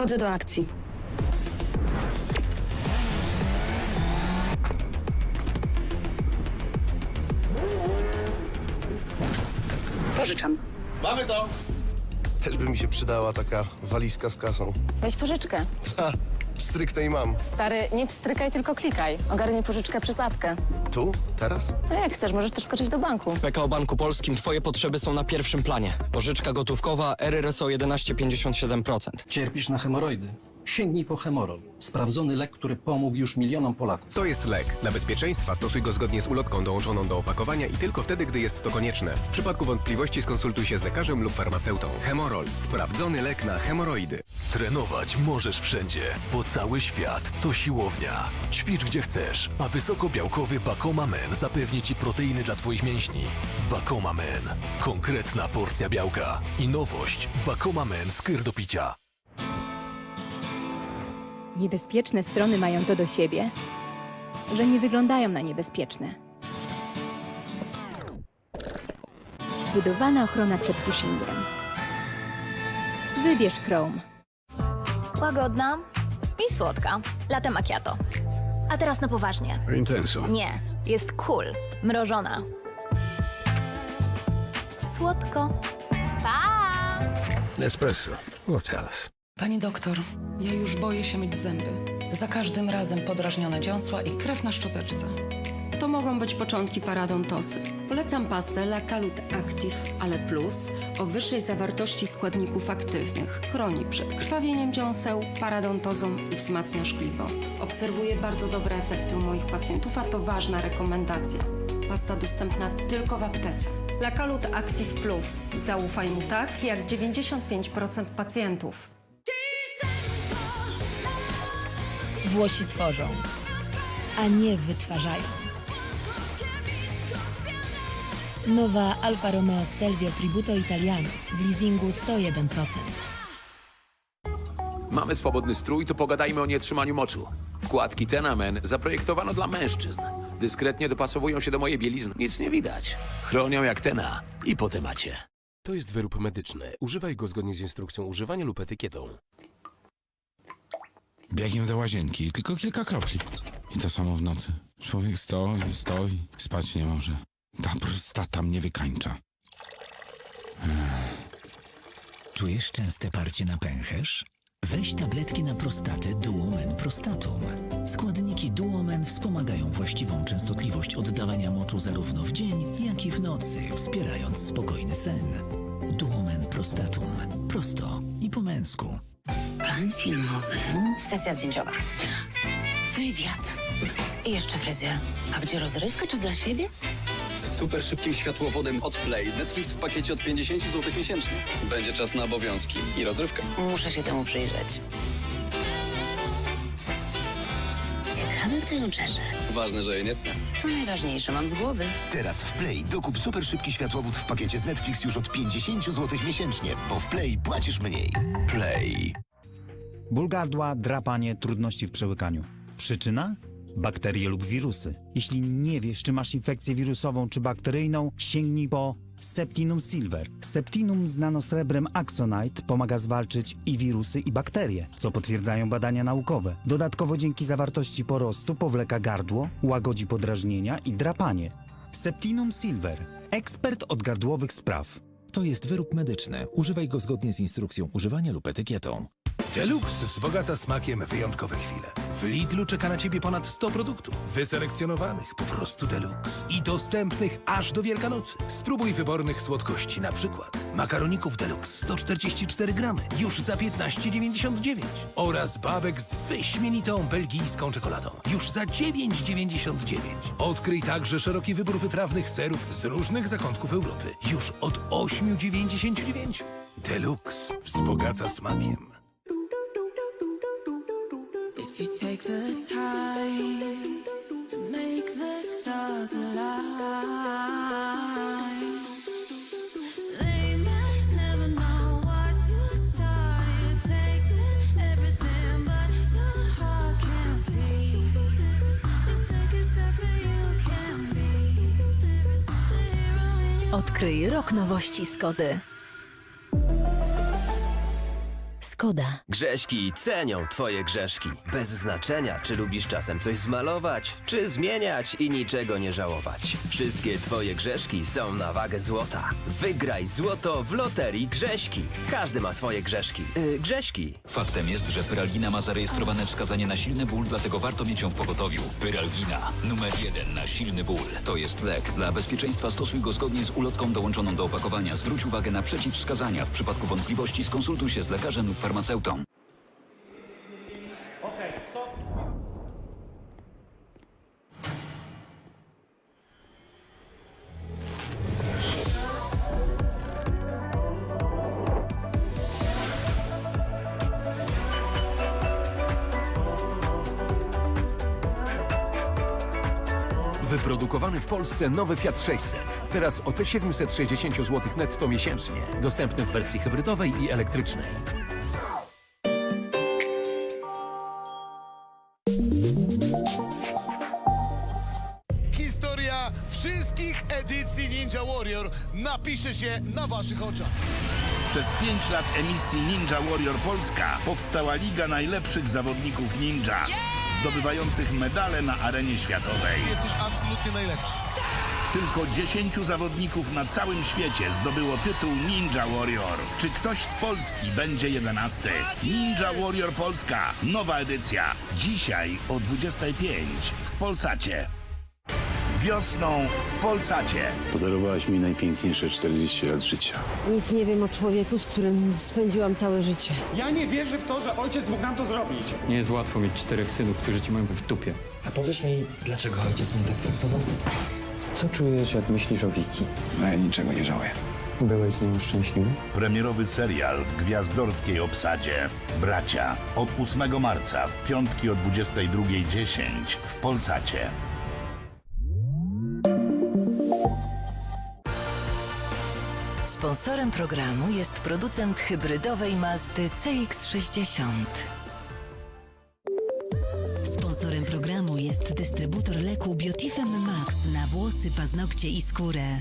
Wchodzę do akcji. Pożyczam. Mamy to! Też by mi się przydała taka walizka z kasą. Weź pożyczkę. Ha, stricte i mam. Stary, nie pstrykaj, tylko klikaj. Ogarnij pożyczkę przez apkę. Tu? Teraz? No jak chcesz, możesz też skoczyć do banku. W PKO Banku Polskim twoje potrzeby są na pierwszym planie. Pożyczka gotówkowa RRSO 11,57%. Cierpisz na hemoroidy? Sięgnij po Hemorol. Sprawdzony lek, który pomógł już milionom Polaków. To jest lek. Dla bezpieczeństwa stosuj go zgodnie z ulotką dołączoną do opakowania i tylko wtedy, gdy jest to konieczne. W przypadku wątpliwości skonsultuj się z lekarzem lub farmaceutą. Hemorol. Sprawdzony lek na hemoroidy. Trenować możesz wszędzie, bo cały świat to siłownia. Ćwicz gdzie chcesz, a wysokobiałkowy Bakoma Men zapewni ci proteiny dla twoich mięśni. Bakoma Men. Konkretna porcja białka. I nowość. Bakoma Men skyr do picia. Niebezpieczne strony mają to do siebie, że nie wyglądają na niebezpieczne. Budowana ochrona przed phishingiem. Wybierz Chrome. Łagodna i słodka. Latte macchiato. A teraz na poważnie. Intenso. Nie, jest cool. Mrożona. Słodko. Pa! Espresso. What else? Pani doktor, ja już boję się myć zęby. Za każdym razem podrażnione dziąsła i krew na szczoteczce. To mogą być początki paradontosy. Polecam pastę La Calut Active Ale Plus o wyższej zawartości składników aktywnych. Chroni przed krwawieniem dziąseł, paradontozą i wzmacnia szkliwo. Obserwuję bardzo dobre efekty u moich pacjentów, a to ważna rekomendacja. Pasta dostępna tylko w aptece. La Calut Active Plus. Zaufaj mu tak, jak 95% pacjentów. Włosi tworzą, a nie wytwarzają. Nowa Alfa Romeo Stelvio Tributo Italiano w leasingu 101%. Mamy swobodny strój, to pogadajmy o nietrzymaniu moczu. Wkładki Tenamen zaprojektowano dla mężczyzn. Dyskretnie dopasowują się do mojej bielizny. Nic nie widać. Chronią jak Tena. I po temacie. To jest wyrób medyczny. Używaj go zgodnie z instrukcją używania lub etykietą. Biegiem do łazienki, tylko kilka kropli. I to samo w nocy. Człowiek stoi, stoi, spać nie może. Ta prostata mnie wykańcza. Czujesz częste parcie na pęcherz? Weź tabletki na prostatę Duomen Prostatum. Składniki Duomen wspomagają właściwą częstotliwość oddawania moczu zarówno w dzień, jak i w nocy, wspierając spokojny sen. Duomen Prostatum. Prosto i po męsku. Plan filmowy. Sesja zdjęciowa. Wywiad. I jeszcze fryzjer. A gdzie rozrywka? Czas dla siebie? Z super szybkim światłowodem od Play z Netflix w pakiecie od 50 zł miesięcznie. Będzie czas na obowiązki i rozrywkę. Muszę się temu przyjrzeć. Ciekawe, kto ją czesze. Ważne, że jej nie tnę. To najważniejsze, mam z głowy. Teraz w Play dokup super szybki światłowód w pakiecie z Netflix już od 50 zł miesięcznie, bo w Play płacisz mniej. Play. Ból gardła, drapanie, trudności w przełykaniu. Przyczyna? Bakterie lub wirusy. Jeśli nie wiesz, czy masz infekcję wirusową czy bakteryjną, sięgnij po Septinum Silver. Septinum z nanosrebrem Axonite pomaga zwalczyć i wirusy, i bakterie, co potwierdzają badania naukowe. Dodatkowo dzięki zawartości porostu powleka gardło, łagodzi podrażnienia i drapanie. Septinum Silver. Ekspert od gardłowych spraw. To jest wyrób medyczny. Używaj go zgodnie z instrukcją używania lub etykietą. Deluxe wzbogaca smakiem wyjątkowe chwile. W Lidlu czeka na Ciebie ponad 100 produktów. Wyselekcjonowanych, po prostu Deluxe. I dostępnych aż do Wielkanocy. Spróbuj wybornych słodkości, na przykład makaroników Deluxe 144 gramy, już za 15,99. Oraz babek z wyśmienitą belgijską czekoladą, już za 9,99. Odkryj także szeroki wybór wytrawnych serów z różnych zakątków Europy, już od 8,99. Deluxe wzbogaca smakiem. Take the time to make the stars align, Odkryj rok nowości Skody. Skoda. Grześki cenią twoje grzeszki. Bez znaczenia, czy lubisz czasem coś zmalować, czy zmieniać i niczego nie żałować. Wszystkie twoje grzeszki są na wagę złota. Wygraj złoto w loterii Grześki. Każdy ma swoje grzeszki. Yy, grześki. Faktem jest, że Pyralgina ma zarejestrowane wskazanie na silny ból, dlatego warto mieć ją w pogotowiu. Pyralgina, numer jeden na silny ból. To jest lek. Dla bezpieczeństwa stosuj go zgodnie z ulotką dołączoną do opakowania. Zwróć uwagę na przeciwwskazania. W przypadku wątpliwości skonsultuj się z lekarzem lub farmaceutą. Wyprodukowany w Polsce nowy Fiat 600. Teraz o te 760 zł netto miesięcznie. Dostępny w wersji hybrydowej i elektrycznej. Wszystkich edycji Ninja Warrior napisze się na waszych oczach. Przez 5 lat emisji Ninja Warrior Polska powstała Liga Najlepszych Zawodników Ninja, zdobywających medale na arenie światowej. Jesteś absolutnie najlepszy. Tylko 10 zawodników na całym świecie zdobyło tytuł Ninja Warrior. Czy ktoś z Polski będzie 11? Ninja Warrior Polska, nowa edycja. Dzisiaj o 25 w Polsacie. Wiosną w Polsacie. Podarowałaś mi najpiękniejsze 40 lat życia. Nic nie wiem o człowieku, z którym spędziłam całe życie. Ja nie wierzę w to, że ojciec mógł nam to zrobić. Nie jest łatwo mieć czterech synów, którzy ci mają w dupie. A powiesz mi, dlaczego ojciec mnie tak traktował? Co czujesz, jak myślisz o Wiki? No ja niczego nie żałuję. Byłeś z nią szczęśliwy? Premierowy serial w gwiazdorskiej obsadzie. Bracia. Od 8 marca w piątki o 22.10 w Polsacie. Sponsorem programu jest producent hybrydowej Mazdy CX-60. Sponsorem programu jest dystrybutor leku Biotifem Max na włosy, paznokcie i skórę.